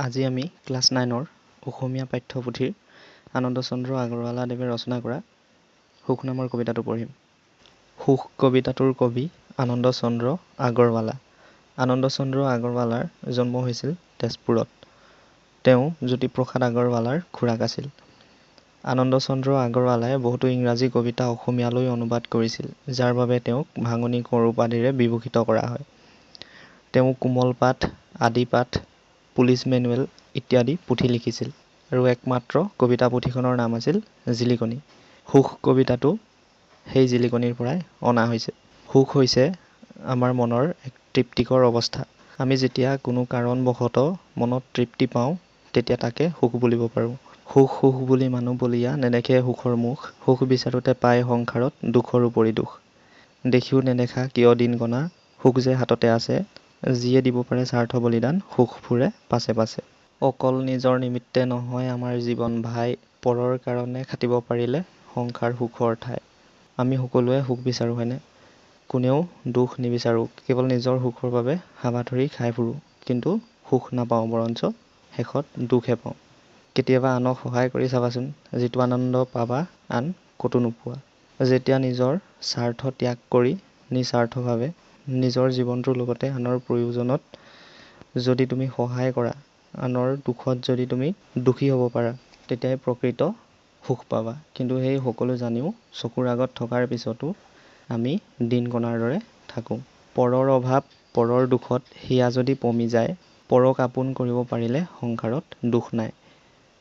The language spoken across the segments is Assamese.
আজি আমি ক্লাছ নাইনৰ অসমীয়া পাঠ্যপুথিৰ আনন্দচন্দ্ৰ আগৰৱালাদেৱে ৰচনা কৰা সুখ নামৰ কবিতাটো পঢ়িম। সুখ কবিতাটোৰ কবি আনন্দচন্দ্ৰ আগৰৱালা। আনন্দচন্দ্ৰ আগৰৱালাৰ জন্ম হৈছিল তেজপুৰত। তেওঁ জ্যোতিপ্ৰসাদ আগৰৱালাৰ খুৰাক আছিল। আনন্দচন্দ্ৰ আগৰৱালাই বহুতো ইংৰাজী কবিতা অসমীয়ালৈ অনুবাদ কৰিছিল যাৰ বাবে তেওঁক ভাঙনি কোঁৱৰ উপাধিৰে বিভূষিত কৰা হয়। তেওঁ কোমল পাঠ আদি পাঠ পুলিচ মেনুৱেল ইত্যাদি পুথি লিখিছিল আৰু একমাত্ৰ কবিতা পুথিখনৰ নাম আছিল জিলিকনি। সুখ কবিতাটো সেই জিলিকনিৰ পৰাই অনা হৈছে। সুখ হৈছে আমাৰ মনৰ এক তৃপ্তিকৰ অৱস্থা। আমি যেতিয়া কোনো কাৰণবশতঃ মনত তৃপ্তি পাওঁ তেতিয়া তাকে সুখ বুলিব পাৰোঁ। সুখ সুখ বুলি মানুহ বলিয়া নেদেখে সুখৰ মুখ। সুখ বিচাৰোঁতে পায় সংসাৰত দুখৰ উপৰি দুখ দেখিও নেদেখা কিয় দিন গণা সুখ যে হাততে আছে যিয়ে দিব পাৰে স্বাৰ্থ বলিদান সুখ ফুৰে পাছে পাছে। অকল নিজৰ নিমিত্তে নহয় আমাৰ জীৱন ভাই পৰৰ কাৰণে খাটিব পাৰিলে সংসাৰ সুখৰ ঠাই। আমি সকলোৱে সুখ বিচাৰোঁ হয়নে? কোনেও দুখ নিবিচাৰোঁ কেৱল নিজৰ সুখৰ বাবে হাবাথুৰি খাই ফুৰোঁ কিন্তু সুখ নাপাওঁ বৰঞ্চ শেষত দুখহে পাওঁ। কেতিয়াবা আনক সহায় কৰি চাবাচোন যিটো আনন্দ পাবা আন ক'তো নোপোৱা। যেতিয়া নিজৰ স্বাৰ্থ ত্যাগ কৰি নিস্বাৰ্থভাৱে নিজৰ জীৱনটোৰ লগতে আনৰ প্ৰয়োজনত যদি তুমি সহায় কৰা আনৰ দুখত যদি তুমি দুখী হ'ব পাৰা তেতিয়াই প্ৰকৃত সুখ পাবা। কিন্তু সেই সকলো জানিও চকুৰ আগত থকাৰ পিছতো আমি দিন গণাৰ দৰে থাকোঁ। পৰৰ অভাৱ পৰৰ দুখত হিয়া যদি পমি যায় পৰক আপোন কৰিব পাৰিলে সংসাৰত দুখ নাই।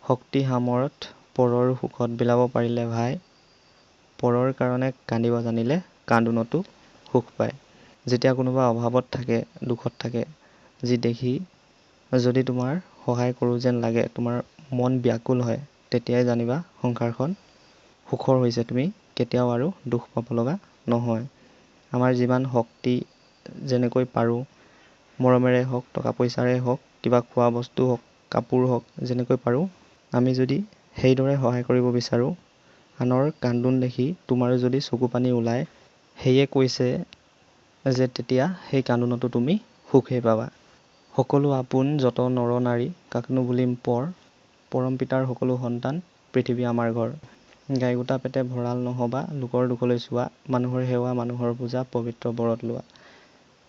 শক্তি সামৰ্থ পৰৰ সুখত বিলাব পাৰিলে ভাই পৰৰ কাৰণে কান্দিব জানিলে কান্দোনতো সুখ পায়। যেতিয়া কোনোবা অভাৱত থাকে দুখত থাকে যি দেখি যদি তোমাৰ সহায় কৰোঁ যেন লাগে তোমাৰ মন ব্যাকুল হয় তেতিয়াই জানিবা সংসাৰখন সুখৰ হৈছে। তুমি কেতিয়াও আৰু দুখ পাব লগা নহয়। আমাৰ যিমান শক্তি যেনেকৈ পাৰোঁ মৰমেৰে হওক টকা পইচাৰে হওক কিবা খোৱা বস্তু হওক কাপোৰ হওক যেনেকৈ পাৰোঁ আমি যদি সেইদৰে সহায় কৰিব বিচাৰোঁ আনৰ কান্দোন দেখি তোমাৰো যদি চকু পানী ওলায় সেয়ে কৈছে যে তেতিয়া সেই কান্দোনতো তুমি সুখেই পাবা। সকলো আপোন যত নৰ নাৰী কাকনো বুলিম পৰ পৰম পিতাৰ সকলো সন্তান পৃথিৱী আমাৰ ঘৰ। গাই গোটা পেটে ভঁৰাল নহবা লোকৰ দুখলৈ চোৱা মানুহৰ সেৱা মানুহৰ পূজা পবিত্ৰ বৰত লোৱা।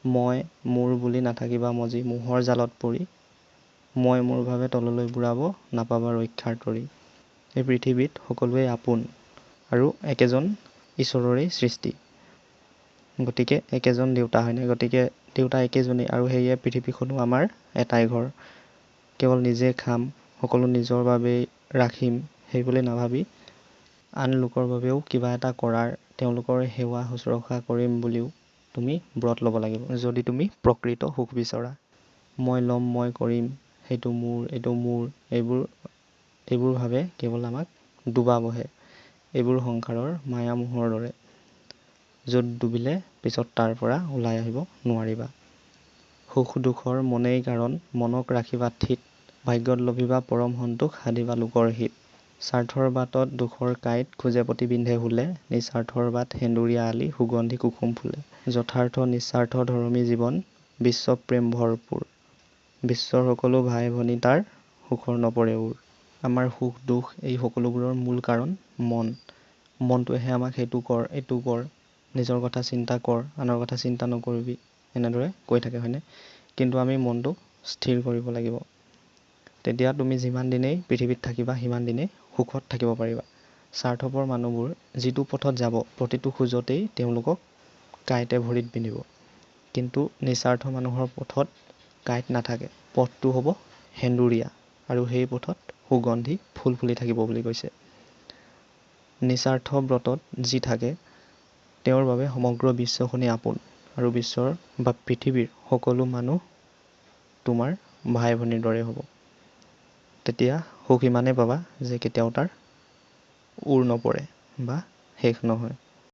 মই মোৰ বুলি নাথাকিবা মজি মোহৰ জালত পৰি মই মোৰ ভাবে তললৈ বুৰাব নাপাবা ৰক্ষাৰ তৰি। এই পৃথিৱীত সকলোৱেই আপোন আৰু একেজন ঈশ্বৰৰেই সৃষ্টি। গতিকে একেজন দেউতা হয়নে? গতিকে দেউতা একেজনেই আৰু সেয়ে পৃথিৱীখনো আমাৰ এটাই ঘৰ। কেৱল নিজে খাম সকলো নিজৰ বাবেই ৰাখিম সেই বুলি নাভাবি আন লোকৰ বাবেও কিবা এটা কৰাৰ তেওঁলোকৰ সেৱা শুশ্ৰূষা কৰিম বুলিও তুমি ব্ৰত ল'ব লাগিব। যদি তুমি প্ৰকৃত সুখ বিচৰা মই ল'ম মই কৰিম সেইটো মোৰ এইটো মোৰ এইবোৰ এইবোৰ ভাবে কেৱল আমাক ডুবাবহে। এইবোৰ সংসাৰৰ মায়া মোহৰ দৰে। য'ত ডুবিলে পিছত তাৰ পৰা ওলাই আহিব নোৱাৰিবা। সুখ দুখৰ মনেই কাৰণ মনক ৰাখিবা থিত ভাগ্যত লভিবা পৰম সন্তোষ সাধিবা লোকৰ হিত। স্বাৰ্থৰ বাটত দুখৰ কাঁইট খোজে পতি বিন্ধে শূলে নিস্বাৰ্থৰ বাট সেন্দুৰীয়া আলি সুগন্ধি কুসুম ফুলে। যথাৰ্থ নিস্বাৰ্থ ধৰ্মী জীৱন বিশ্ব প্ৰেম ভৰপূৰ। বিশ্বৰ সকলো ভাই ভনী তাৰ সুখৰ নপৰে ওৰ আমাৰ সুখ দুখ এই সকলোবোৰৰ মূল কাৰণ মন। মনটোৱেহে আমাক সেইটো কৰ এইটো কৰ। নিজৰ কথা চিন্তা কৰ আনৰ কথা চিন্তা নকৰিবি এনেদৰে কৈ থাকে হয়নে? কিন্তু আমি মনটো স্থিৰ কৰিব লাগিব। তেতিয়া তুমি যিমান দিনেই পৃথিৱীত থাকিবা সিমান দিনেই সুখত থাকিব পাৰিবা। স্বাৰ্থপৰ মানুহবোৰ যিটো পথত যাব প্ৰতিটো খোজতেই তেওঁলোকক কাঁইটে ভৰিত বিন্ধিব কিন্তু নিস্বাৰ্থ মানুহৰ পথত কাঁইট নাথাকে। পথটো হ'ব সেন্দুৰীয়া আৰু সেই পথত সুগন্ধি ফুল ফুলি থাকিব বুলি কৈছে। নিস্বাৰ্থ ব্ৰতত যি থাকে তেওঁৰ বাবে সমগ্ৰ বিশ্বখনেই আপোন আৰু বিশ্বৰ বা পৃথিৱীৰ সকলো মানুহ তোমাৰ ভাই ভনীৰ দৰে হ'ব। তেতিয়া সুখ ইমানেই পাবা যে কেতিয়াও তাৰ ওৰ নপৰে বা শেষ নহয়।